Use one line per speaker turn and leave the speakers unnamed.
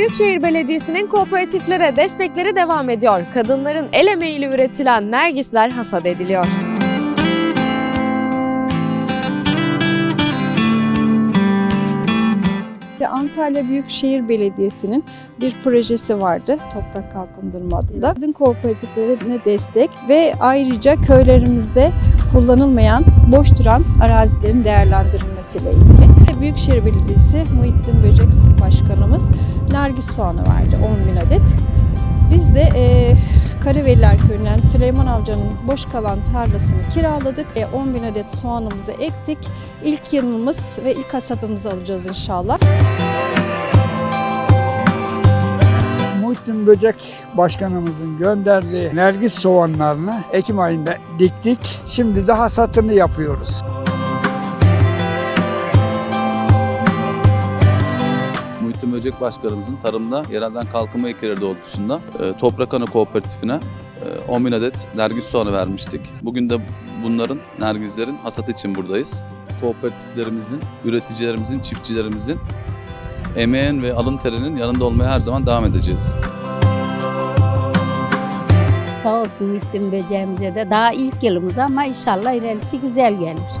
Büyükşehir Belediyesi'nin kooperatiflere destekleri devam ediyor. Kadınların el emeğiyle üretilen nergisler hasat ediliyor.
Antalya Büyükşehir Belediyesi'nin bir projesi vardı Toprak Kalkındırma adında. Kadın kooperatiflerine destek ve ayrıca köylerimizde kullanılmayan, boş duran arazilerin değerlendirilmesiyle ilgili. Büyükşehir Belediyesi Muhittin Böcek Nergis soğanı verdi 10 bin adet. Biz de e, Karaveliler Köyü'nden Süleyman Avcı'nın boş kalan tarlasını kiraladık. E, 10 bin adet soğanımızı ektik. İlk yılımız ve ilk hasadımızı alacağız inşallah.
Muhittin Böcek Başkanımızın gönderdiği nergis soğanlarını Ekim ayında diktik. Şimdi de hasatını yapıyoruz.
Böcek Başkanımızın tarımda yerelden kalkınma ilkeleri doğrultusunda e, Toprak Ana Kooperatifine e, 10 bin adet nergis soğanı vermiştik. Bugün de bunların, nergislerin hasat için buradayız. Kooperatiflerimizin, üreticilerimizin, çiftçilerimizin emeğin ve alın terinin yanında olmaya her zaman devam edeceğiz.
Sağ olsun Muhittin böceğimize de daha ilk yılımız ama inşallah ilerisi güzel gelir.